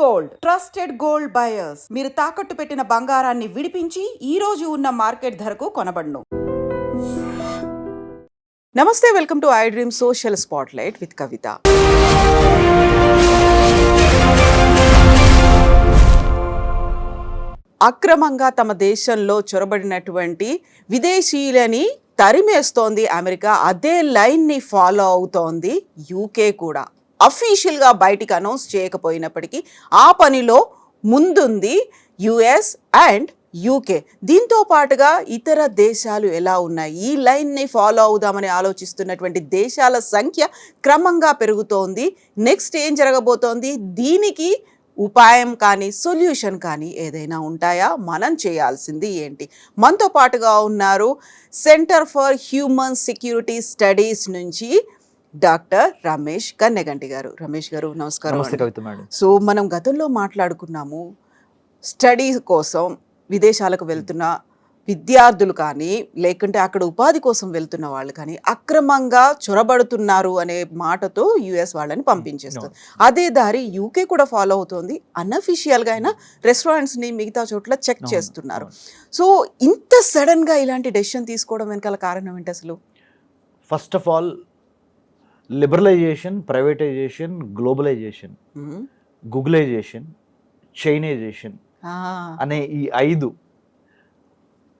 Gold. Trusted gold buyers. మీరు తాకట్టు పెట్టిన బంగారాన్ని విడిపించి ఈ రోజు ఉన్న మార్కెట్ ధరకు కొనబడును. నమస్తే welcome to I dream social spotlight with Kavitha. అక్రమంగా తమ దేశంలో చొరబడినటువంటి విదేశీయులని తరిమేస్తోంది అమెరికా. అదే లైన్ని ఫాలో అవుతోంది యూకే కూడా. అఫీషియల్గా బయటికి అనౌన్స్ చేయకపోయినప్పటికీ ఆ పనిలో ముందుంది యుఎస్ అండ్ యూకే దీంతో పాటుగా ఇతర దేశాలు ఎలా ఉన్నాయి? ఈ లైన్ని ఫాలో అవుదామని ఆలోచిస్తున్నటువంటి దేశాల సంఖ్య క్రమంగా పెరుగుతోంది. నెక్స్ట్ ఏం జరగబోతోంది? దీనికి ఉపాయం కానీ సొల్యూషన్ కానీ ఏదైనా ఉంటాయా? మనం చేయాల్సింది ఏంటి? మనతో పాటుగా ఉన్నారు centre for human security studies నుంచి డాక్టర్ రమేష్ కన్నెగంటి గారు. రమేష్ గారు నమస్కారం సో మనం గతంలో మాట్లాడుకున్నాము స్టడీ కోసం విదేశాలకు వెళ్తున్న విద్యార్థులు కానీ లేకుంటే అక్కడ ఉపాధి కోసం వెళ్తున్న వాళ్ళు కానీ అక్రమంగా చొరబడుతున్నారు అనే మాటతో యుఎస్ వాళ్ళని పంపించేస్తుంది అదే దారి యూకే కూడా ఫాలో అవుతోంది. అన్అఫిషియల్గా అయినా రెస్టారెంట్స్ని మిగతా చోట్ల చెక్ చేస్తున్నారు. సో ఇంత సడన్గా ఇలాంటి డెసిషన్ తీసుకోవడం వెనకాల కారణం ఏంటి అసలు? First of all liberalisation privatisation globalisation. Googlisation chinaisation అనే ఈ ఐదు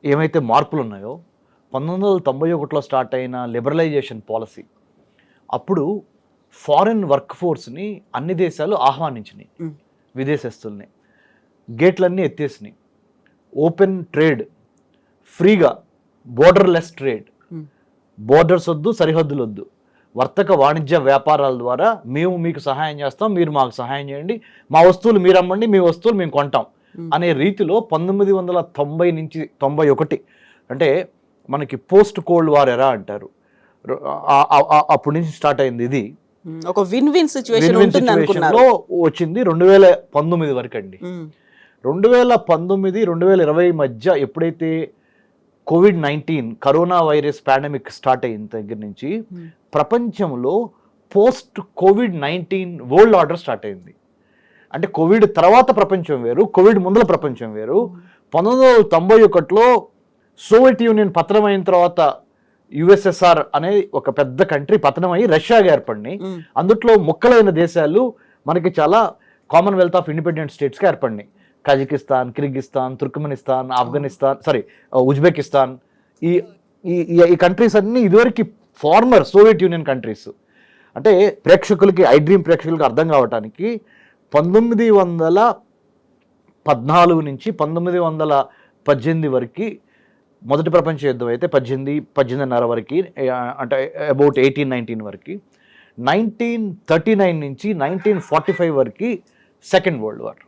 ఏమైతే మార్పులు ఉన్నాయో పంతొమ్మిది వందల తొంభై ఒకటిలో స్టార్ట్ అయిన లిబరలైజేషన్ పాలసీ అప్పుడు ఫారిన్ వర్క్ ఫోర్స్ని అన్ని దేశాలు ఆహ్వానించినాయి. విదేశస్తుల్ని గేట్లన్నీ ఎత్తేసినాయి ఓపెన్ ట్రేడ్ ఫ్రీగా బోర్డర్లెస్ ట్రేడ్. బోర్డర్స్ వద్దు సరిహద్దులు వద్దు వర్తక వాణిజ్య వ్యాపారాల ద్వారా మేము మీకు సహాయం చేస్తాం మీరు మాకు సహాయం చేయండి మా వస్తువులు మీరు అమ్మండి మీ వస్తువులు మేము కొంటాం. అనే రీతిలో పంతొమ్మిది వందల తొంభై నుంచి తొంభై ఒకటి అంటే మనకి పోస్ట్ కోల్డ్ వార్ ఎరా అంటారు అప్పటి నుంచి స్టార్ట్ అయింది ఇది. ఒక విన్ విన్ సిచ్యువేషన్లో వచ్చింది రెండు వేల పంతొమ్మిది వరకు అండి. రెండు వేల పంతొమ్మిది రెండు వేల ఇరవై మధ్య ఎప్పుడైతే COVID nineteen corona virus pandemic start అయిన దగ్గర నుంచి మ్మ్. ప్రపంచంలో post COVID nineteen world order start అయింది. అంటే కోవిడ్ తర్వాత ప్రపంచం వేరు కోవిడ్ ముందల ప్రపంచం వేరు. పంతొమ్మిది వందల తొంభై ఒకటిలో సోవియట్ యూనియన్ పతనం అయిన తర్వాత యుఎస్ఎస్ఆర్ అనే ఒక పెద్ద కంట్రీ పతనం అయ్యి రష్యాగా ఏర్పడినాయి. మ్మ్. అందుట్లో ముక్కలైన దేశాలు మనకి చాలా కామన్వెల్త్ ఆఫ్ ఇండిపెండెంట్ స్టేట్స్గా ఏర్పడినాయి. Kazakhstan Kyrgyzstan Turkmenistan Afghanistan sorry Uzbekistan ఈ ఈ- కంట్రీస్ అన్ని ఇదివరకు ఫార్మర్ సోవియట్ యూనియన్ కంట్రీస్ అంటే ప్రేక్షకులకి ఐ డ్రీమ్ ప్రేక్షకులకి అర్థం కావటానికి పంతొమ్మిది వందల పద్నాలుగు నుంచి పంతొమ్మిది వందల పద్దెనిమిది వరకు మొదటి ప్రపంచ యుద్ధం అయితే పద్దెనిమిది పద్దెనిమిదిన్నర వరకు అంటే అబౌట్ ఎయిటీన్ నైన్టీన్ వరకు నైన్టీన్ థర్టీ నైన్ నుంచి నైన్టీన్ ఫార్టీ ఫైవ్ వరకు second world war.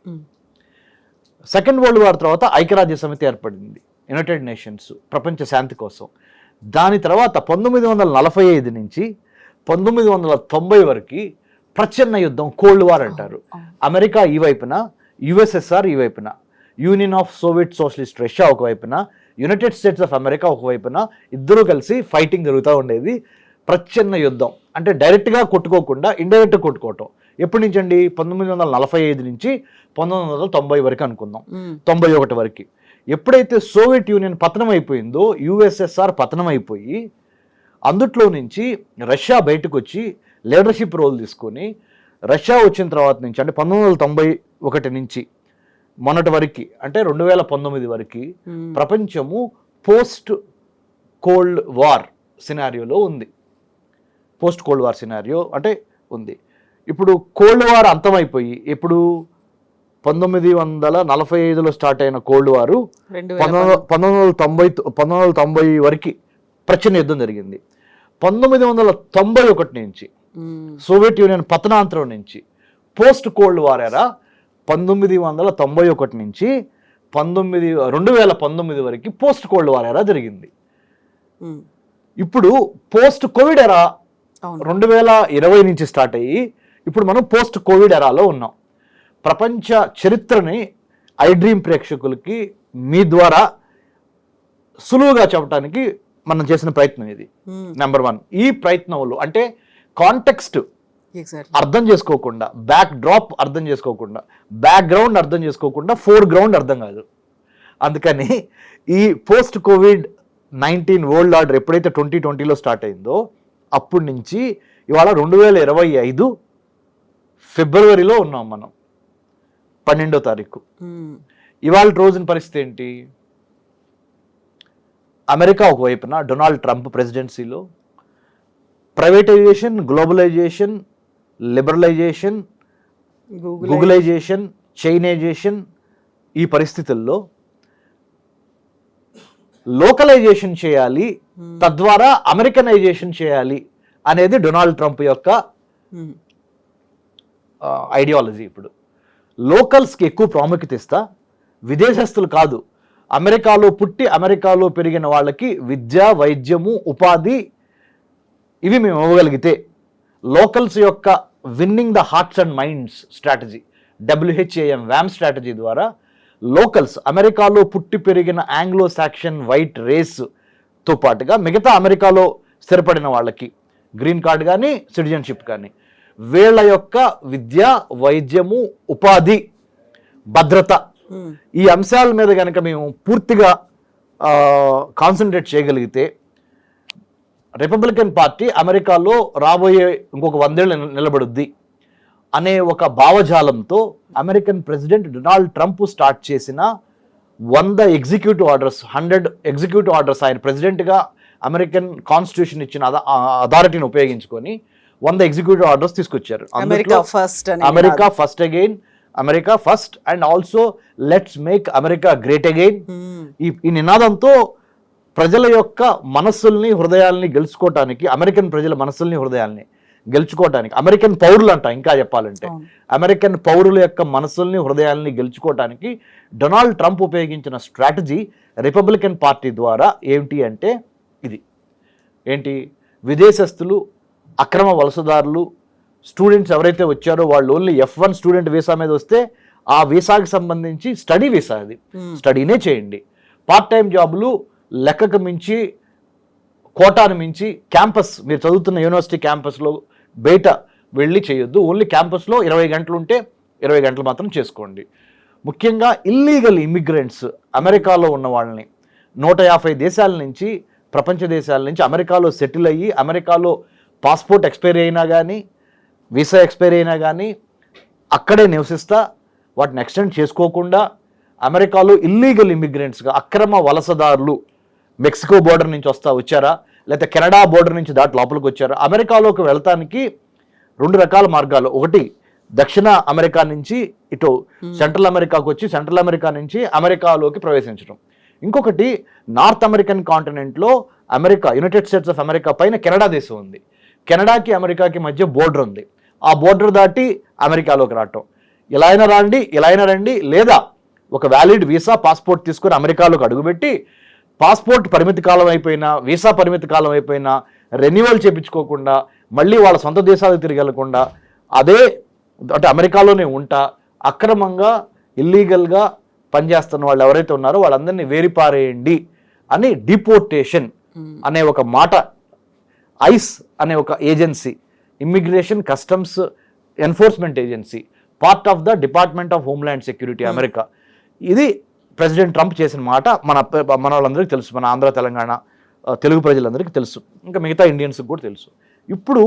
Second world war తర్వాత ఐక్యరాజ్య సమితి ఏర్పడింది యునైటెడ్ నేషన్స్ ప్రపంచ శాంతి కోసం. దాని తర్వాత పంతొమ్మిది వందల నలభై ఐదు నుంచి పంతొమ్మిది వందల తొంభై వరకు ప్రచ్ఛన్న యుద్ధం కోల్డ్ వార్ అంటారు. అమెరికా ఈ వైపున యుఎస్ఎస్ఆర్ ఈ వైపున union of soviet socialist Russia ఒకవైపున యునైటెడ్ స్టేట్స్ ఆఫ్ అమెరికా ఒకవైపున ఇద్దరు కలిసి ఫైటింగ్ జరుగుతూ ఉండేది ప్రచ్ఛన్న యుద్ధం. అంటే డైరెక్ట్గా కొట్టుకోకుండా ఇండైరెక్ట్గా కొట్టుకోవటం. ఎప్పటి నుంచి అండి? పంతొమ్మిది వందల నలభై ఐదు నుంచి పంతొమ్మిది వందల తొంభై వరకు అనుకుందాం. తొంభై ఒకటి వరకు. ఎప్పుడైతే సోవియట్ యూనియన్ పతనం అయిపోయిందో యుఎస్ఎస్ఆర్ పతనం అయిపోయి అందుట్లో నుంచి రష్యా బయటకు వచ్చి లీడర్షిప్ రోల్ తీసుకొని రష్యా వచ్చిన తర్వాత నుంచి అంటే పంతొమ్మిది వందల తొంభై ఒకటి నుంచి మొన్నటి వరకు అంటే రెండు వేల పంతొమ్మిది వరకు. ప్రపంచము పోస్ట్ కోల్డ్ వార్ సినారియోలో ఉంది. పోస్ట్ కోల్డ్ వార్ సినారియో అంటే ఉంది. ఇప్పుడు కోల్డ్ వార్ అంతమైపోయి ఇప్పుడు పంతొమ్మిది వందల నలభై ఐదులో స్టార్ట్ అయిన కోల్డ్ వారు పంతొమ్మిది పంతొమ్మిది వందల తొంభై పంతొమ్మిది వందల తొంభై వరకు ప్రచన్న యుద్ధం జరిగింది పంతొమ్మిది వందల తొంభై ఒకటి నుంచి. సోవియట్ యూనియన్ పతనాంతరం నుంచి పోస్ట్ కోల్డ్ వార్ ఎరా పంతొమ్మిది వందల తొంభై ఒకటి నుంచి పంతొమ్మిది రెండు వేల పంతొమ్మిది వరకు పోస్ట్ కోల్డ్ వార్ ఎరా జరిగింది. ఇప్పుడు పోస్ట్ కోవిడ్ ఎరా రెండు వేల ఇరవై నుంచి స్టార్ట్ అయ్యి ఇప్పుడు మనం పోస్ట్ కోవిడ్ ఎరాలో ఉన్నాం. ప్రపంచ చరిత్రని ఐ డ్రీమ్ ప్రేక్షకులకి మీ ద్వారా సులువుగా చెప్పడానికి మనం చేసిన ప్రయత్నం ఇది. నెంబర్ వన్ ఈ ప్రయత్నంలో అంటే కాంటెక్స్ట్ అర్థం చేసుకోకుండా బ్యాక్ డ్రాప్ అర్థం చేసుకోకుండా బ్యాక్గ్రౌండ్ అర్థం చేసుకోకుండా ఫోర్ గ్రౌండ్ అర్థం కాదు. అందుకని ఈ post COVID nineteen world order ఎప్పుడైతే ట్వంటీ ట్వంటీలో స్టార్ట్ అయిందో అప్పటి నుంచి ఇవాళ రెండు వేల ఇరవై ఐదు ఫిబ్రవరిలో ఉన్నాం మనం. పన్నెండో తారీఖు. ఇవాళ రోజున పరిస్థితి ఏంటి? అమెరికా ఒకవైపున Donald Trump ప్రెసిడెన్సీలో privatisation globalisation liberalisation Google googlisation chinaisation ఈ పరిస్థితుల్లో లోకలైజేషన్ చేయాలి తద్వారా అమెరికనైజేషన్ చేయాలి అనేది డొనాల్డ్ ట్రంప్ యొక్క ఐడియాలజీ ఇప్పుడు. లోకల్స్కి ఎక్కువ ప్రాముఖ్యత ఇస్తా విదేశస్తులు కాదు. అమెరికాలో పుట్టి అమెరికాలో పెరిగిన వాళ్ళకి విద్య వైద్యము ఉపాధి ఇవి మేము ఇవ్వగలిగితే లోకల్స్ యొక్క winning the hearts and minds strategy WHAM wham strategy ద్వారా లోకల్స్ అమెరికాలో పుట్టి పెరిగిన ఆంగ్లో సాక్షన్ వైట్ రేస్తో పాటుగా మిగతా అమెరికాలో స్థిరపడిన వాళ్ళకి గ్రీన్ కార్డ్ కానీ సిటిజన్షిప్ కానీ వీళ్ళ యొక్క విద్య వైద్యము ఉపాధి భద్రత. ఈ అంశాల మీద కనుక మేము పూర్తిగా కాన్సన్ట్రేట్ చేయగలిగితే రిపబ్లికన్ పార్టీ అమెరికాలో రాబోయే ఇంకొక వందేళ్ళు నిల- నిలబడుద్ది అనే ఒక భావజాలంతో American president Donald Trump start చేసిన వంద executive orders hundred executive orders ఆయన ప్రెసిడెంట్గా అమెరికన్ కాన్స్టిట్యూషన్ ఇచ్చిన అథారిటీని ఉపయోగించుకొని వంద ఎగ్జిక్యూటివ్ ఆర్డర్స్ తీసుకొచ్చారు. America first America first again America first and also let's make America great again Hmm. ఈ నినాదంతో ప్రజల యొక్క మనస్సుల్ని హృదయాల్ని గెలుచుకోవటానికి అమెరికన్ ప్రజల మనస్సుల్ని హృదయాల్ని గెలుచుకోవటానికి అమెరికన్ పౌరులు అంట ఇంకా చెప్పాలంటే. అమెరికన్ పౌరుల యొక్క మనస్సుల్ని హృదయాల్ని గెలుచుకోవటానికి డొనాల్డ్ ట్రంప్ ఉపయోగించిన స్ట్రాటజీ రిపబ్లికన్ పార్టీ ద్వారా ఏమిటి అంటే ఇది. ఏంటి? విదేశస్తులు అక్రమ వలసదారులు స్టూడెంట్స్ ఎవరైతే వచ్చారో వాళ్ళు only F one student visa మీద వస్తే ఆ వీసాకి సంబంధించి స్టడీ వీసా అది. Hmm. స్టడీనే చేయండి. పార్ట్ టైం జాబులు లెక్కకు మించి కోటాను మించి క్యాంపస్ మీరు చదువుతున్న యూనివర్సిటీ క్యాంపస్లో బయట వెళ్ళి చేయొద్దు. ఓన్లీ క్యాంపస్లో ఇరవై గంటలు ఉంటే ఇరవై గంటలు మాత్రం చేసుకోండి. ముఖ్యంగా ఇల్లీగల్ ఇమిగ్రెంట్స్ అమెరికాలో ఉన్న వాళ్ళని నూట యాభై దేశాల నుంచి ప్రపంచ దేశాల నుంచి అమెరికాలో సెటిల్ అయ్యి అమెరికాలో పాస్పోర్ట్ ఎక్స్పైరీ అయినా కానీ వీసా ఎక్స్పైరీ అయినా కానీ అక్కడే నివసిస్తా వాటిని ఎక్స్టెండ్ చేసుకోకుండా అమెరికాలో ఇల్లీగల్ ఇమిగ్రెంట్స్గా అక్రమ వలసదారులు మెక్సికో బోర్డర్ నుంచి వస్తా వచ్చారా? లేకపోతే కెనడా బోర్డర్ నుంచి దాటి లోపలికి వచ్చారా? అమెరికాలోకి వెళ్తానికి రెండు రకాల మార్గాలు. ఒకటి దక్షిణ అమెరికా నుంచి ఇటు సెంట్రల్ అమెరికాకు వచ్చి సెంట్రల్ అమెరికా నుంచి అమెరికాలోకి ప్రవేశించడం. ఇంకొకటి north American కాంటినెంట్లో America United States of America పైన కెనడా దేశం ఉంది. కెనడాకి అమెరికాకి మధ్య బోర్డర్ ఉంది. ఆ బోర్డర్ దాటి అమెరికాలోకి రావటం. ఇలా అయినా రండి ఇలా అయినా రండి లేదా ఒక వ్యాలిడ్ వీసా పాస్పోర్ట్ తీసుకొని అమెరికాలోకి అడుగుపెట్టి పాస్పోర్ట్ పరిమితి కాలం అయిపోయినా వీసా పరిమితి కాలం అయిపోయినా రెన్యువల్ చేపించుకోకుండా మళ్ళీ వాళ్ళ సొంత దేశాలకు తిరిగి వెళ్ళకుండా అదే అంటే అమెరికాలోనే ఉంటా అక్రమంగా ఇల్లీగల్గా పనిచేస్తున్న వాళ్ళు ఎవరైతే ఉన్నారో వాళ్ళందరినీ వేరిపారేయండి అని డిపోర్టేషన్ అనే ఒక మాట ఐస్ అనే ఒక agency immigration customs enforcement agency part of the department of homeland security America ఇది ప్రెసిడెంట్ ట్రంప్ చేసిన మాట మన మన వాళ్ళందరికీ తెలుసు మన ఆంధ్ర తెలంగాణ తెలుగు ప్రజలందరికీ తెలుసు. ఇంకా మిగతా ఇండియన్స్కి కూడా తెలుసు. ఇప్పుడు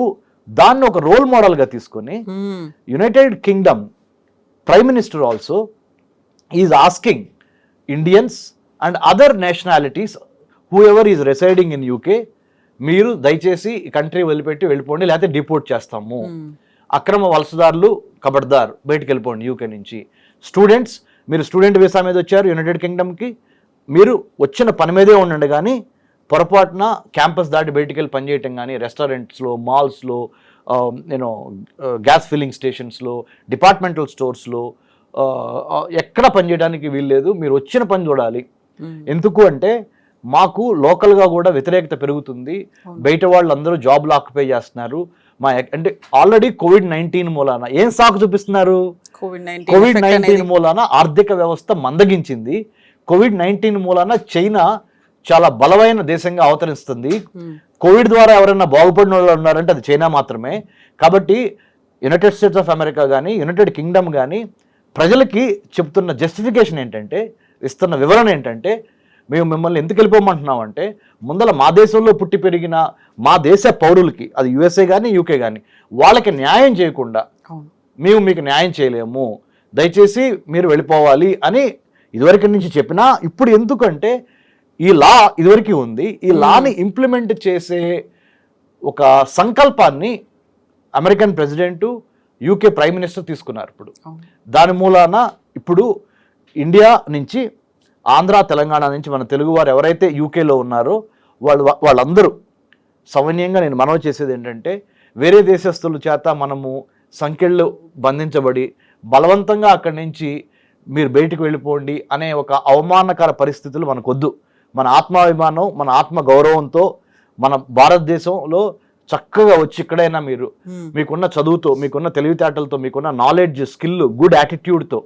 దాన్ని ఒక రోల్ మోడల్గా తీసుకొని. United Kingdom prime minister also is asking Indians and other nationalities who ever is residing in UK మీరు దయచేసి ఈ కంట్రీ వదిలిపెట్టి వెళ్ళిపోండి లేకపోతే డిపోర్ట్ చేస్తాము. అక్రమ వలసదారులు కబడ్దార్ బయటికి వెళ్ళిపోండి యూకే నుంచి. స్టూడెంట్స్ మీరు స్టూడెంట్ వీసా మీద వచ్చారు యునైటెడ్ కింగ్డమ్కి మీరు వచ్చిన పని మీదే ఉండండి కానీ పొరపాటున క్యాంపస్ దాటి బయటికి వెళ్ళి పనిచేయటం కానీ రెస్టారెంట్స్లో మాల్స్లో నేను గ్యాస్ ఫిల్లింగ్ స్టేషన్స్లో డిపార్ట్మెంటల్ స్టోర్స్లో ఎక్కడ పనిచేయడానికి వీల్లేదు మీరు వచ్చిన పని చూడాలి. ఎందుకు అంటే మాకు లోకల్గా కూడా వ్యతిరేకత పెరుగుతుంది. బయట వాళ్ళందరూ జాబ్లు ఆక్యుపై చేస్తున్నారు. మా అంటే ఆల్రెడీ కోవిడ్ నైన్టీన్ మూలాన ఏం సాకు చూపిస్తున్నారు? కోవిడ్ నైన్టీన్ మూలాన ఆర్థిక వ్యవస్థ మందగించింది. కోవిడ్ నైన్టీన్ మూలాన చైనా చాలా బలమైన దేశంగా అవతరిస్తుంది. కోవిడ్ ద్వారా ఎవరైనా బాగుపడిన వాళ్ళు ఉన్నారంటే అది చైనా మాత్రమే. కాబట్టి యునైటెడ్ స్టేట్స్ ఆఫ్ అమెరికా కానీ యునైటెడ్ కింగ్డమ్ కానీ ప్రజలకి చెప్తున్న జస్టిఫికేషన్ ఏంటంటే ఇస్తున్న వివరణ ఏంటంటే మేము మిమ్మల్ని ఎందుకు వెళ్ళిపోమంటున్నాం అంటే ముందల మా దేశంలో పుట్టి పెరిగిన మా దేశ పౌరులకి అది యుఎస్ఏ కానీ యూకే కానీ వాళ్ళకి న్యాయం చేయకుండా మేము మీకు న్యాయం చేయలేము. దయచేసి మీరు వెళ్ళిపోవాలి అని ఇదివరకు నుంచి చెప్పినా ఇప్పుడు ఎందుకంటే ఈ లా ఇదివరకు ఉంది. ఈ లాని ఇంప్లిమెంట్ చేసే ఒక సంకల్పాన్ని American president UK prime minister తీసుకున్నారు ఇప్పుడు. దాని మూలాన ఇప్పుడు ఇండియా నుంచి ఆంధ్ర తెలంగాణ నుంచి మన తెలుగువారు ఎవరైతే యూకేలో ఉన్నారో వాళ్ళు వాళ్ళందరూ సౌన్యంగా నేను మనవి చేసేది ఏంటంటే వేరే దేశస్తుల చేత మనము సంఖ్యలు బంధించబడి బలవంతంగా అక్కడి నుంచి మీరు బయటికి వెళ్ళిపోండి అనే ఒక అవమానకర పరిస్థితులు మనకొద్దు మన ఆత్మాభిమానం మన ఆత్మ గౌరవంతో మన భారతదేశంలో చక్కగా వచ్చి ఇక్కడైనా మీరు. మీకున్న చదువుతో మీకున్న తెలివితేటలతో మీకున్న knowledge skill good యాటిట్యూడ్తో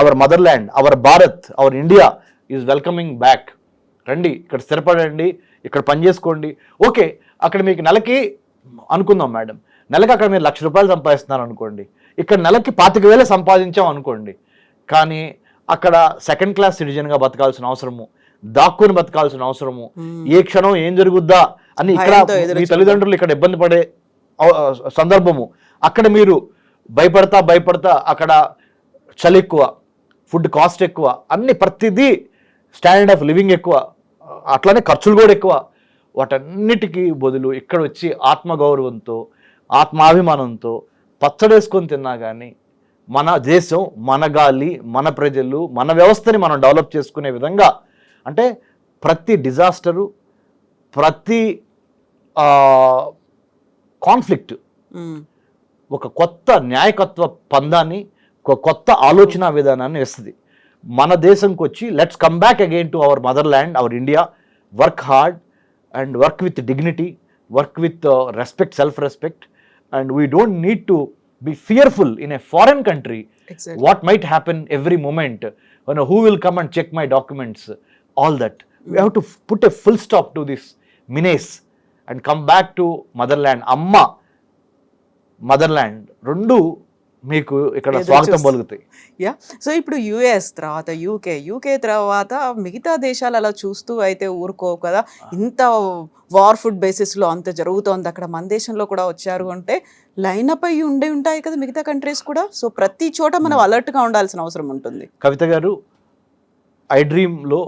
our mother land our Bharat our India is welcoming back రండి ఇక్కడ స్థిరపడండి ఇక్కడ పని చేసుకోండి. ఓకే అక్కడ మీకు నెలకి అనుకుందాం మేడం. నెలకి అక్కడ మీరు లక్ష రూపాయలు సంపాదిస్తున్నారు అనుకోండి. ఇక్కడ నెలకి పాతిక వేలు సంపాదించాం అనుకోండి. కానీ అక్కడ సెకండ్ క్లాస్ సిటిజన్గా బతకాల్సిన అవసరము దాక్కుని బతకాల్సిన అవసరము. ఏ క్షణం ఏం జరుగుద్దా అని ఇక్కడ మీ. తల్లిదండ్రులు ఇక్కడ ఇబ్బంది పడే సందర్భము. అక్కడ మీరు భయపడతా భయపడతా అక్కడ చలి ఎక్కువ. ఫుడ్ కాస్ట్ ఎక్కువ అన్ని ప్రతిదీ స్టాండర్డ్ ఆఫ్ లివింగ్ ఎక్కువ అట్లానే ఖర్చులు కూడా ఎక్కువ వాటన్నిటికీ బదులు ఇక్కడ వచ్చి ఆత్మగౌరవంతో ఆత్మాభిమానంతో పచ్చడేసుకొని తిన్నా కానీ మన దేశం మన గాలి మన ప్రజలు మన వ్యవస్థని మనం డెవలప్ చేసుకునే విధంగా అంటే ప్రతి డిజాస్టరు ప్రతి కాన్ఫ్లిక్ట్. ఒక కొత్త న్యాయకత్వ పందాన్ని కొత్త ఆలోచన విధానాన్ని వేస్తుంది. మన దేశంకి వచ్చి let's come back again to our motherland our India work hard and work with dignity work with respect self respect and we don't need to be fearful in a foreign country what might happen every moment who will come and check my documents all that we have to put a full stop to this menace and come back to motherland అమ్మ motherland రెండు మీకు ఇక్కడ స్వాగతం పలుకుతాయి. Yeah so ఇప్పుడు US తర్వాత UK UK తర్వాత మిగతా దేశాలు అలా చూస్తూ అయితే ఊరుకోవు కదా. ఇంత వార్ ఫుడ్ బేసిస్లో అంత జరుగుతోంది. అక్కడ మన దేశంలో కూడా వచ్చారు అంటే లైనప్ అయి ఉండే ఉంటాయి కదా మిగతా కంట్రీస్ కూడా. సో ప్రతి చోట మనం అలర్ట్గా ఉండాల్సిన అవసరం ఉంటుంది. కవిత గారు ఐ డ్రీమ్లో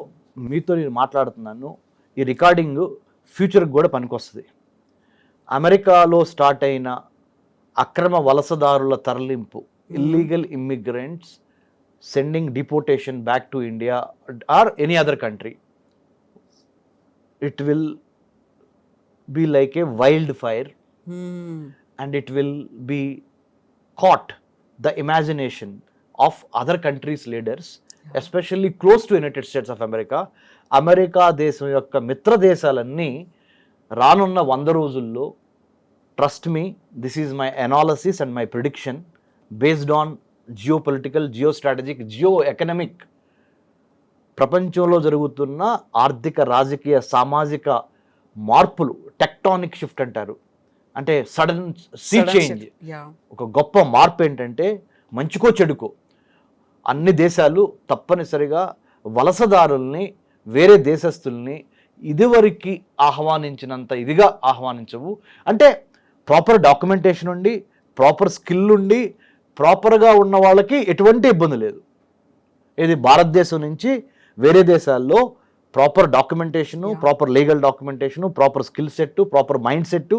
మీతో నేను మాట్లాడుతున్నాను. ఈ రికార్డింగ్ ఫ్యూచర్కి కూడా పనికొస్తుంది. అమెరికాలో స్టార్ట్ అయిన అక్రమ వలసదారుల తరలింపు illegal immigrants sending deportation back to India or any other country it will be like a wild fire and it will be caught the imagination of other countries leaders especially close to United States of America America దేశం యొక్క మిత్ర దేశాలన్నీ రానున్న వంద రోజుల్లో trust me this is my analysis and my prediction based on geo political geo strategic geo economic ప్రపంచంలో జరుగుతున్న ఆర్థిక రాజకీయ సామాజిక మార్పులు టెక్టానిక్ షిఫ్ట్ అంటారు. అంటే సడన్ సీ చేంజ్. ఒక గొప్ప మార్పు ఏంటంటే మంచికో చెడుకో. అన్ని దేశాలు తప్పనిసరిగా వలసదారుల్ని వేరే దేశస్తుల్ని ఇదివరకు ఆహ్వానించినంత ఇదిగా ఆహ్వానించవు. అంటే ప్రాపర్ డాక్యుమెంటేషన్ ఉండి ప్రాపర్ స్కిల్ ఉండి ప్రాపర్గా ఉన్న వాళ్ళకి ఎటువంటి ఇబ్బంది లేదు ఇది భారతదేశం నుంచి వేరే దేశాల్లో proper documentation. Proper legal documentation proper skill set proper mind set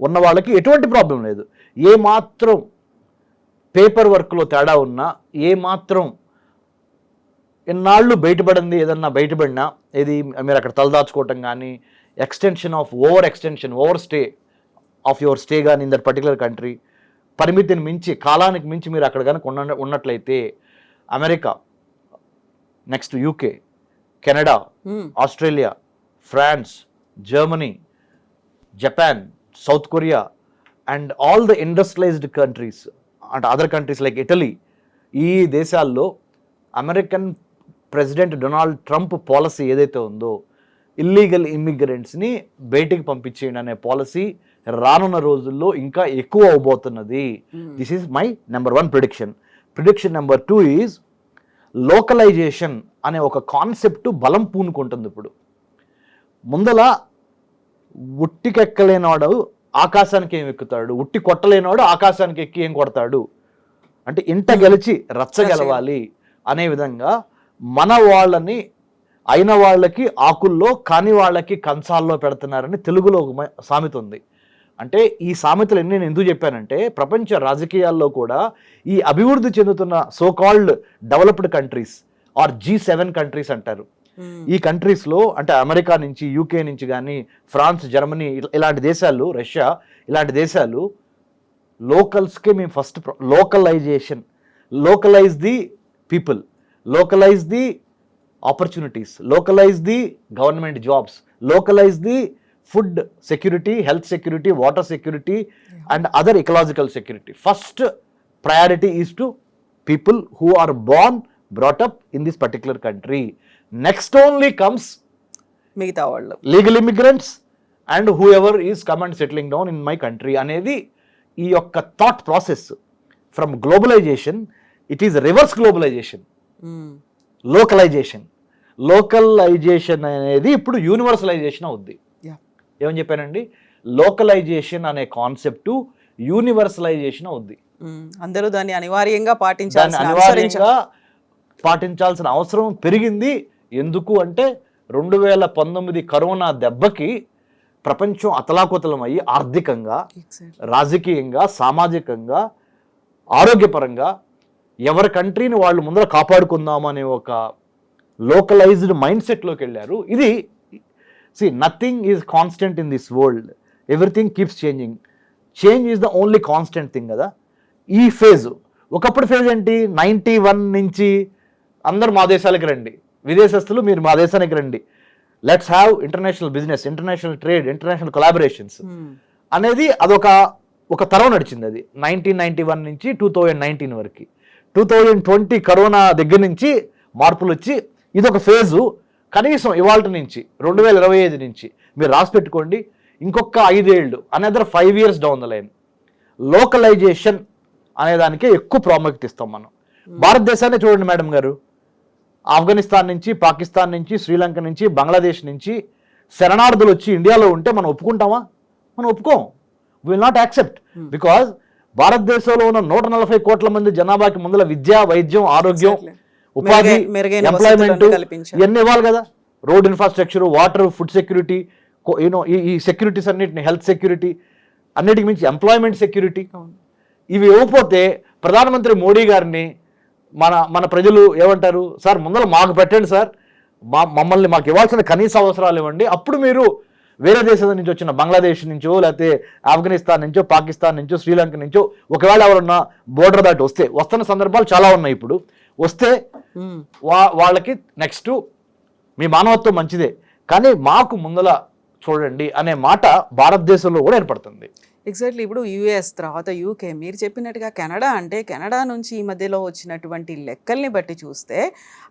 ఉన్న వాళ్ళకి ఎటువంటి ప్రాబ్లం లేదు ఏ మాత్రం పేపర్ వర్క్లో తేడా ఉన్నా ఏ మాత్రం ఎన్నాళ్ళు బయటపడింది ఏదన్నా బయటపడినా ఇది మీరు అక్కడ తలదాచుకోవటం కానీ extension of over extension over stay of your stay కానీ ఇన్ దట్ పర్టికులర్ కంట్రీ పరిమితిని మించి కాలానికి మించి మీరు అక్కడ కనుక ఉన్న ఉన్నట్లయితే America next UK Canada. Australia France Germany Japan South Korea and all the industrialised countries and other countries like Italy ఈ దేశాల్లో American president Donald Trump policy ఏదైతే ఉందో ఇల్లీగల్ ఇమ్మిగ్రెంట్స్ని బయటికి పంపించేయండి అనే పాలసీ రానున్న రోజుల్లో ఇంకా ఎక్కువ అవబోతున్నది. This is my number one prediction prediction number two is localisation అనే ఒక కాన్సెప్ట్ బలం పూనుకుంటుంది ఇప్పుడు. ముందల ఉట్టికెక్కలేనివాడు ఆకాశానికి ఏం ఎక్కుతాడు? ఉట్టి కొట్టలేనివాడు ఆకాశానికి ఎక్కి ఏం కొడతాడు? అంటే ఇంట గెలిచి రచ్చ గెలవాలి అనే విధంగా మన వాళ్ళని అయిన వాళ్ళకి ఆకుల్లో కాని వాళ్ళకి కంచాల్లో పెడుతున్నారని తెలుగులో ఒక సామెత ఉంది. అంటే ఈ సామెతలు ఎన్ని నేను ఎందుకు చెప్పానంటే ప్రపంచ రాజకీయాల్లో కూడా ఈ అభివృద్ధి చెందుతున్న so called developed countries or G seven countries అంటారు ఈ కంట్రీస్లో అంటే అమెరికా నుంచి యూకే నుంచి కానీ ఫ్రాన్స్ జర్మనీ ఇల- ఇలాంటి దేశాలు రష్యా ఇలాంటి దేశాలు లోకల్స్కే మేము first localisation localise the people localise the opportunities localise the government jobs localise the food security health security water security and other ecological security. First priority is to people who are born brought up in this particular country. Next only comes మిగతా వాళ్ళు. Legal immigrants and who ever is come and settling down in my country అనేది ఈ యొక్క thought process from globalisation it is reverse globalisation. Localisation localisation అనేది ఇప్పుడు universalisation అవుద్ది. ఏమని చెప్పానండి లోకలైజేషన్ అనే కాన్సెప్ట్ యూనివర్సలైజేషన్ అవుద్ది. అందరూ దాన్ని అనివార్యంగా పాటించాల్సిన అనివార్యంగా పాటించాల్సిన అవసరం పెరిగింది ఎందుకు అంటే రెండు వేల పంతొమ్మిది కరోనా దెబ్బకి ప్రపంచం అతలాకుతలం అయ్యి ఆర్థికంగా. రాజకీయంగా సామాజికంగా ఆరోగ్యపరంగా ఎవరి కంట్రీని వాళ్ళు ముందర కాపాడుకుందాం అనే ఒక లోకలైజ్డ్ మైండ్ సెట్లోకి వెళ్ళారు ఇది see nothing is constant in this world everything keeps changing change is the only constant thing కదా? ఈ ఫేజ్ ఒకప్పుడు ఫేజ్ ఏంటి? నైంటీ వన్ నుంచి అందరు మా దేశాలకు రండి. విదేశస్తులు మీరు మా దేశానికి రండి. Let's have international business international trade international collaborations. అనేది అదొక ఒక తరం నడిచింది అది. నైన్టీన్ నైన్టీ వన్ నుంచి టూ థౌజండ్ నైన్టీన్ వరకు. టూ థౌజండ్ ట్వంటీ కరోనా దగ్గర నుంచి మార్పులు వచ్చి ఇది ఒక ఫేజు కనీసం ఇవాళ నుంచి రెండు వేల ఇరవై ఐదు నుంచి మీరు రాసి పెట్టుకోండి. ఇంకొక ఐదేళ్ళు another five years down the line localisation అనే దానికే ఎక్కువ ప్రాముఖ్యత ఇస్తాం మనం. భారతదేశాన్ని చూడండి మేడం గారు. ఆఫ్ఘనిస్తాన్ నుంచి పాకిస్తాన్ నుంచి శ్రీలంక నుంచి బంగ్లాదేశ్ నుంచి శరణార్థులు వచ్చి ఇండియాలో ఉంటే మనం ఒప్పుకుంటామా? మనం ఒప్పుకోం. విల్ నాట్ యాక్సెప్ట్ బికాజ్ భారతదేశంలో ఉన్న నూట నలభై కోట్ల మంది జనాభాకి ముందల విద్య వైద్యం ఆరోగ్యం. ఉపాధి ఎంప్లాయ్మెంట్. ఇవన్నీ ఇవ్వాలి కదా. Road infrastructure water food security you know ఈ ఈ సెక్యూరిటీస్ అన్నిటిని హెల్త్ సెక్యూరిటీ అన్నిటికి మించి ఎంప్లాయ్మెంట్ సెక్యూరిటీ. ఇవి ఇవ్వకపోతే ప్రధానమంత్రి మోడీ గారిని మన మన ప్రజలు ఏమంటారు? సార్ ముందర మాకు పెట్టండి సార్. మా మమ్మల్ని మాకు ఇవ్వాల్సిన కనీస అవసరాలు ఇవ్వండి. అప్పుడు మీరు వేరే దేశం నుంచి వచ్చిన బంగ్లాదేశ్ నుంచో లేకపోతే ఆఫ్ఘనిస్తాన్ నుంచో పాకిస్తాన్ నుంచో శ్రీలంక నుంచో ఒకవేళ ఎవరన్నా బోర్డర్ దాటి వస్తే వస్తున్న సందర్భాలు చాలా ఉన్నాయి ఇప్పుడు. వస్తే వాళ్ళకి నెక్స్ట్ మీ మానవత్వం మంచిదే. కానీ మాకు ముందల చూడండి అనే మాట భారతదేశంలో కూడా ఏర్పడుతుంది. ఎగ్జాక్ట్లీ ఇప్పుడు యుఎస్ తర్వాత యూకే. మీరు చెప్పినట్టుగా కెనడా అంటే కెనడా నుంచి ఈ మధ్యలో వచ్చినటువంటి లెక్కల్ని బట్టి చూస్తే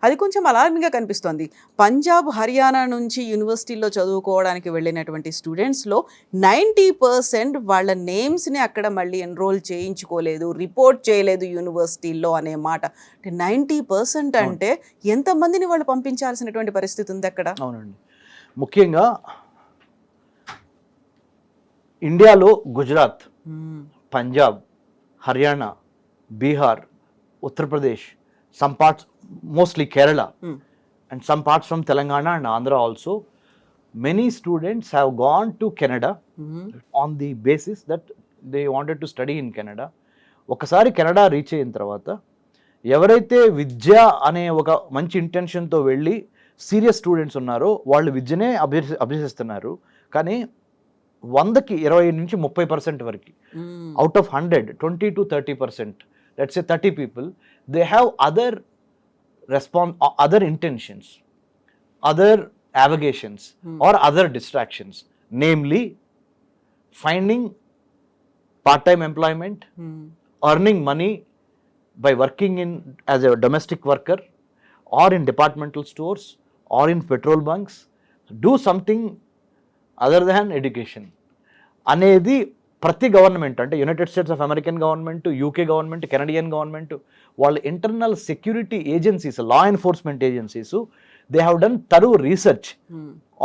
అది కొంచెం అలార్మింగ్గా కనిపిస్తోంది. పంజాబ్ హర్యానా నుంచి యూనివర్సిటీలో చదువుకోవడానికి వెళ్ళినటువంటి స్టూడెంట్స్లో నైంటీ పర్సెంట్ వాళ్ళ నేమ్స్ని అక్కడ మళ్ళీ ఎన్రోల్ చేయించుకోలేదు రిపోర్ట్ చేయలేదు యూనివర్సిటీల్లో అనే మాట. అంటే నైంటీ పర్సెంట్ అంటే ఎంతమందిని వాళ్ళు పంపించాల్సినటువంటి పరిస్థితి ఉంది అక్కడ? అవునండి. ముఖ్యంగా ఇండియాలో గుజరాత్ మ్మ్. Punjab Haryana Bihar Uttar Pradesh some parts mostly Kerala some parts from Telangana and Andhra also, many students have gone to Canada hmm. on the basis that they wanted to study in Canada. ఒకసారి Canada reach అయిన తర్వాత ఎవరైతే విద్య అనే ఒక మంచి ఇంటెన్షన్తో వెళ్ళి serious students ఉన్నారో వాళ్ళు విద్యనే అభ్యసి అభ్యసిస్తున్నారు కానీ వందకి ఇరవై నుంచి ముప్పై పర్సెంట్ వరకు. Out of hundred twenty to thirty percent let's a thirty people they have other response other intentions other avocations or other distractions namely finding part time employment earning money by working in as a domestic worker or in departmental stores or in petrol bunks do something other than education అనేది ప్రతి government అంటే United States of American government UK government Canadian government వాళ్ళ internal security agencies law enforcement agencies they have done thorough research.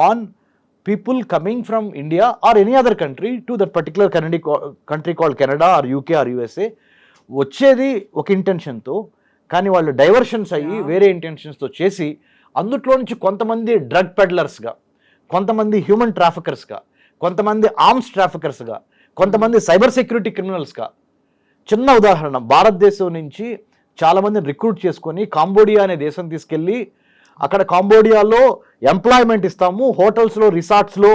On people coming from India or any other country to that particular Canada country called Canada or UK or USA వచ్చేది ఒక ఇంటెన్షన్తో కానీ వాళ్ళు diversions అయ్యి. వేరే ఇంటెన్షన్స్తో చేసి అందుట్లో నుంచి కొంతమంది డ్రగ్ పెడ్లర్స్గా కొంతమంది హ్యూమన్ ట్రాఫికర్స్గా కొంతమంది ఆర్మ్స్ ట్రాఫికర్స్గా కొంతమంది సైబర్ సెక్యూరిటీ క్రిమినల్స్గా చిన్న ఉదాహరణ భారతదేశం నుంచి చాలామందిని రిక్రూట్ చేసుకొని కాంబోడియా అనే దేశం తీసుకెళ్ళి అక్కడ కాంబోడియాలో ఎంప్లాయ్మెంట్ ఇస్తాము హోటల్స్లో రిసార్ట్స్లో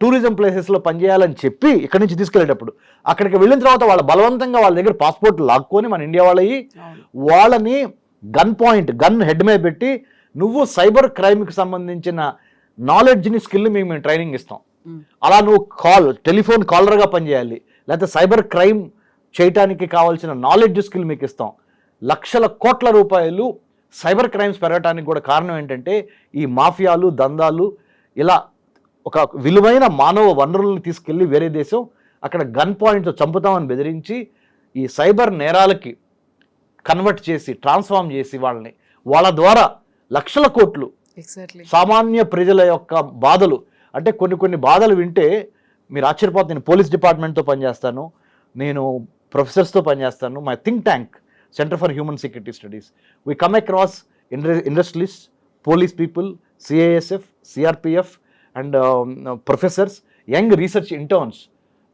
టూరిజం ప్లేసెస్లో పనిచేయాలని చెప్పి ఇక్కడి నుంచి తీసుకెళ్ళేటప్పుడు అక్కడికి వెళ్ళిన తర్వాత వాళ్ళ బలవంతంగా వాళ్ళ దగ్గర పాస్పోర్ట్ లాక్కొని మన ఇండియా వాళ్ళవి అవును. వాళ్ళని గన్ పాయింట్ గన్ హెడ్ మీద పెట్టి నువ్వు సైబర్ క్రైమ్కి సంబంధించిన నాలెడ్జ్ని స్కిల్ మీకు మేము ట్రైనింగ్ ఇస్తాం. అలా నువ్వు కాల్ టెలిఫోన్ కాలర్గా పనిచేయాలి. లేకపోతే సైబర్ క్రైమ్ చేయటానికి కావాల్సిన నాలెడ్జ్ స్కిల్ మీకు ఇస్తాం. లక్షల కోట్ల రూపాయలు సైబర్ క్రైమ్స్ పెరగడానికి కూడా కారణం ఏంటంటే ఈ మాఫియాలు దందాలు ఇలా ఒక విలువైన మానవ వనరులను తీసుకెళ్ళి వేరే దేశం అక్కడ గన్ పాయింట్తో చంపుతామని బెదిరించి ఈ సైబర్ నేరాలకి కన్వర్ట్ చేసి ట్రాన్స్ఫార్మ్ చేసి వాళ్ళని వాళ్ళ ద్వారా లక్షల కోట్లు సామాన్య ప్రజల యొక్క బాధలు అంటే కొన్ని కొన్ని బాధలు వింటే మీరు ఆశ్చర్యపోతే నేను పోలీస్ డిపార్ట్మెంట్తో పనిచేస్తాను నేను ప్రొఫెసర్స్తో పనిచేస్తాను my think tank centre for human security studies. We come across industries police people CISF CRPF and um, professors young research interns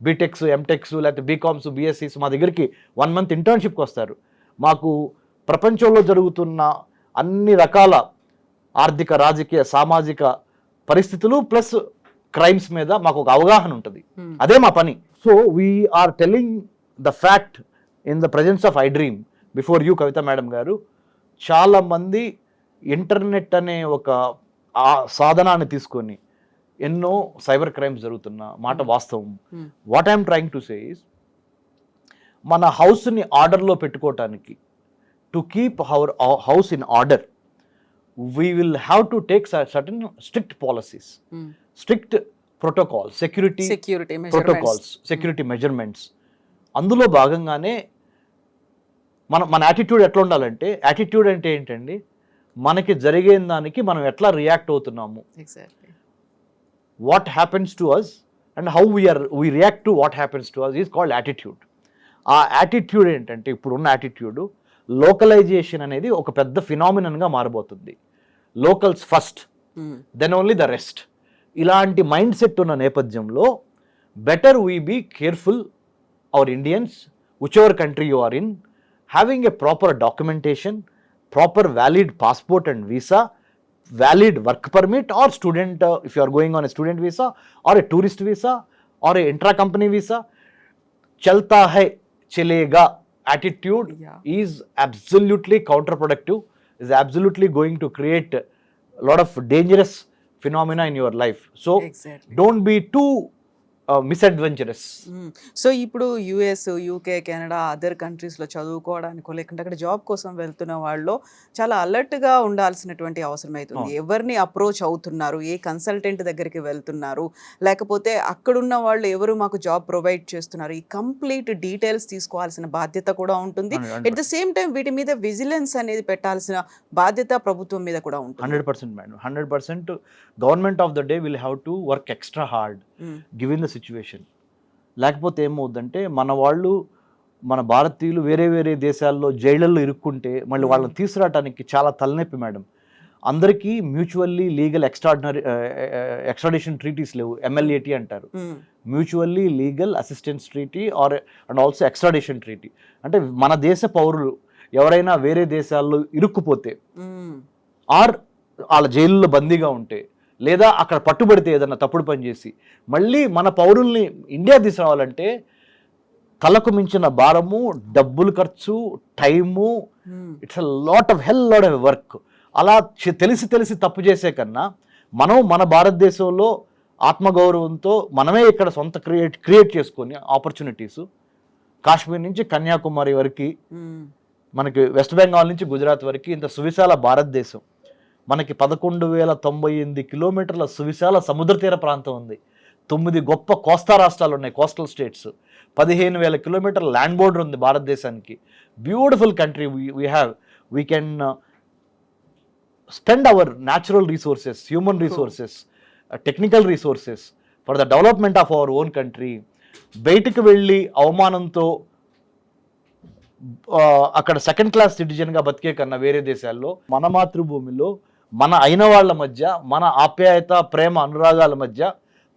BTechs MTechs లేకపోతే బీకామ్స్ బీఎస్సీస్ మా దగ్గరికి వన్ మంత్ ఇంటర్న్షిప్కి వస్తారు. మాకు ప్రపంచంలో జరుగుతున్న అన్ని రకాల ఆర్థిక రాజకీయ సామాజిక పరిస్థితులు ప్లస్ క్రైమ్స్ మీద మాకు ఒక అవగాహన ఉంటుంది. Hmm. అదే మా పని. So we're telling the fact in the presence of I dream before you Kavitha madam garu చాలా మంది ఇంటర్నెట్ అనే ఒక సాధనాన్ని తీసుకొని ఎన్నో సైబర్ క్రైమ్స్ జరుగుతున్న మాట వాస్తవం. Hmm. What I'm trying to say is మన హౌస్ని ఆర్డర్లో పెట్టుకోవటానికి to keep our house in order we will have to take certain strict policies strict protocol security security protocols security measurements అందులో భాగంగానే మన మన యాటిట్యూడ్ ఎట్లా ఉండాలంటే యాటిట్యూడ్ అంటే ఏంటండి? మనకి జరిగే దానికి మనం ఎట్లా రియాక్ట్ అవుతున్నాము? What happens to us and how we're we react to what happens to us is called attitude ఆ యాటిట్యూడ్ ఏంటంటే ఇప్పుడున్న యాటిట్యూడ్ లోకలైజేషన్ అనేది ఒక పెద్ద ఫినామినన్గా మారబోతుంది. Locals first then only the rest ఇలాంటి మైండ్ సెట్ ఉన్న నేపథ్యంలో better we be careful our Indians which ever country you are in having a proper documentation proper valid passport and visa valid work permit or student if you are going on a student visa or a tourist visa or a intra company visa చల్తా హై చెలేగా attitude is absolutely counter productive is absolutely going to create a lot of dangerous phenomena in your life. So exactly. don't be too misadventurous. So ఇప్పుడు US UK Canada other కంట్రీస్లో చదువుకోవడానికో లేకుంటే అక్కడ job కోసం వెళ్తున్న వాళ్ళు చాలా అలర్ట్గా ఉండాల్సినటువంటి అవసరం అవుతుంది. ఎవరిని అప్రోచ్ అవుతున్నారు? ఏ కన్సల్టెంట్ దగ్గరికి వెళ్తున్నారు? లేకపోతే అక్కడున్న వాళ్ళు ఎవరు మాకు జాబ్ ప్రొవైడ్ చేస్తున్నారు? ఈ కంప్లీట్ డీటెయిల్స్ తీసుకోవాల్సిన బాధ్యత కూడా ఉంటుంది. ఎట్ ద సేమ్ టైం వీటి మీద విజిలెన్స్ అనేది పెట్టాల్సిన బాధ్యత ప్రభుత్వం మీద కూడా ఉంటుంది. Hundred percent madam. Hundred percent government of the day will have to work extra hard. Given the situation. లేకపోతే ఏమవుద్దంటే మన వాళ్ళు మన భారతీయులు వేరే వేరే దేశాల్లో జైళ్ళల్లో ఇరుక్కుంటే మళ్ళీ వాళ్ళని తీసుకురావడానికి చాలా తలనొప్పి మేడం. అందరికీ mutually legal extraordinary extradition treaties లేవు. ఎంఎల్ఏటి అంటారు. Mm. Mutually legal assistance treaty or and also extradition treaty. అంటే మన దేశ పౌరులు ఎవరైనా వేరే దేశాల్లో ఇరుక్కుపోతే. ఆర్ వాళ్ళ జైల్లో బందీగా ఉంటే లేదా అక్కడ పట్టుబడితే ఏదన్నా తప్పుడు పని చేసి మళ్ళీ మన పౌరుల్ని ఇండియా తీసుకురావాలంటే తలకు మించిన భారము డబ్బులు ఖర్చు time Mm. It's a lot of hell lot of work అలా తెలిసి తెలిసి తప్పు చేసే కన్నా మనం మన భారతదేశంలో ఆత్మగౌరవంతో మనమే ఇక్కడ సొంత క్రియేట్ క్రియేట్ చేసుకొని ఆపర్చునిటీస్ కాశ్మీర్ నుంచి కన్యాకుమారి వరకు Mm. మనకి వెస్ట్ బెంగాల్ నుంచి గుజరాత్ వరకు ఇంత సువిశాల భారతదేశం మనకి పదకొండు వేల తొంభై ఎనిమిది కిలోమీటర్ల సువిశాల సముద్ర తీర ప్రాంతం ఉంది. తొమ్మిది గొప్ప కోస్తా రాష్ట్రాలు ఉన్నాయి కోస్టల్ స్టేట్స్. పదిహేను వేల కిలోమీటర్ ల్యాండ్ బోర్డర్ ఉంది భారతదేశానికి. Beautiful country we have we can spend our natural resources human resources technical resources for the development of our own country బయటికి వెళ్ళి అవమానంతో అక్కడ సెకండ్ క్లాస్ సిటిజన్గా బతికే కన్నా వేరే దేశాల్లో మన మాతృభూమిలో మన అయిన వాళ్ళ మధ్య మన ఆప్యాయత ప్రేమ అనురాగాల మధ్య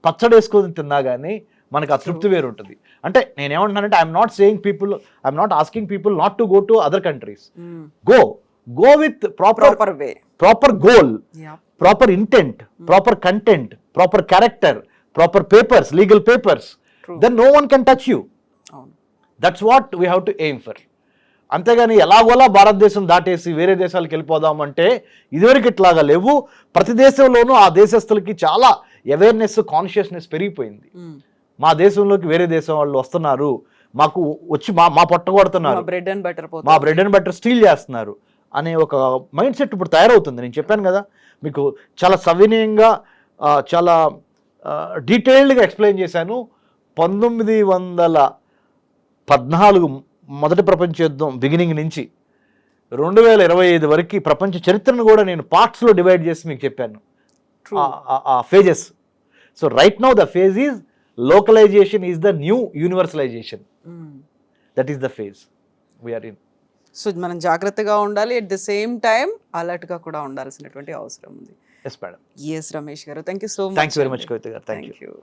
పచ్చడేసుకొని తిన్నా కానీ మనకు ఆ తృప్తి వేరు ఉంటుంది అంటే నేనేమంటున్నానంటే I'm not saying people I'm not asking people not to go to other countries go go with proper proper way proper goal proper intent proper content proper character proper papers legal papers. Then no one can touch you that's what we have to aim for అంతేగాని ఎలాగోలా భారతదేశం దాటేసి వేరే దేశాలకు వెళ్ళిపోదాం అంటే ఇదివరకు ఇట్లాగా లేవు. ప్రతి దేశంలోనూ ఆ దేశస్తులకి చాలా అవేర్నెస్ కాన్షియస్నెస్ పెరిగిపోయింది. మా దేశంలోకి వేరే దేశం వాళ్ళు వస్తున్నారు. మాకు వచ్చి మా మా పొట్ట కొడుతున్నారు. మా బ్రెడ్ అండ్ బటర్ మా బ్రెడ్ అండ్ బటర్ స్టీల్ చేస్తున్నారు అనే ఒక మైండ్ సెట్ ఇప్పుడు తయారవుతుంది. నేను చెప్పాను కదా మీకు చాలా సవినయంగా చాలా డీటెయిల్డ్గా ఎక్స్ప్లెయిన్ చేశాను. పంతొమ్మిది వందల పద్నాలుగు మొదటి ప్రపంచ యుద్ధం బిగినింగ్ నుంచి రెండు వేల ఇరవై ఐదు వరకు ప్రపంచ చరిత్రను కూడా నేను పార్ట్స్లో డివైడ్ చేసి మీకు చెప్పాను. ఆ phases so right now the phase is localisation is the new universalisation. That is the phase we're in so మనం జాగ్రత్తగా ఉండాలి. అట్ ద సేమ్ టైం అలర్ట్గా కూడా ఉండాల్సినటువంటి అవసరం ఉంది. Yes madam S Ramesh garu. Thank you so much thank you very much Kavitha garu thank you